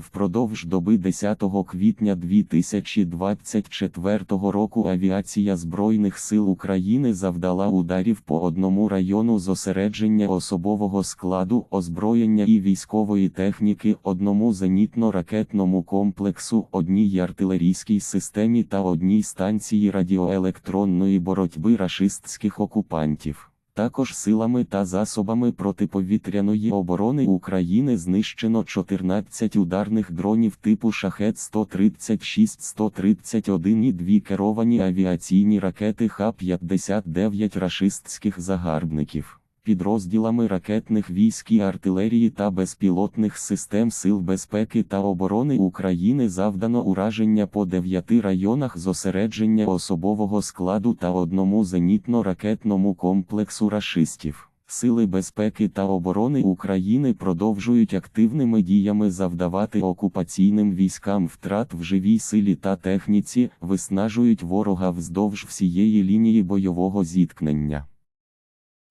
Впродовж доби 10 квітня 2024 року авіація Збройних сил України завдала ударів по одному району зосередження особового складу, озброєння і військової техніки, одному зенітно-ракетному комплексу, одній артилерійській системі та одній станції радіоелектронної боротьби рашистських окупантів. Також силами та засобами протиповітряної оборони України знищено 14 ударних дронів типу шахет 136 131 і дві керовані авіаційні ракети Х-59 рашистських загарбників. Підрозділами ракетних військ і артилерії та безпілотних систем Сил безпеки та оборони України завдано ураження по дев'яти районах зосередження особового складу та одному зенітно-ракетному комплексу рашистів. Сили безпеки та оборони України продовжують активними діями завдавати окупаційним військам втрат в живій силі та техніці, виснажують ворога вздовж всієї лінії бойового зіткнення.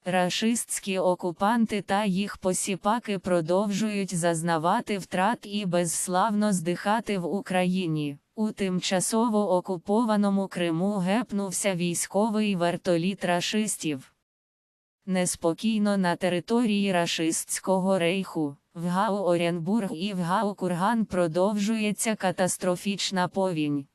Рашистські окупанти та їх посіпаки продовжують зазнавати втрат і безславно здихати в Україні. У тимчасово окупованому Криму гепнувся військовий вертоліт рашистів. Неспокійно на території рашистського рейху, в Гау Оренбург і в Гау Курган продовжується катастрофічна повінь.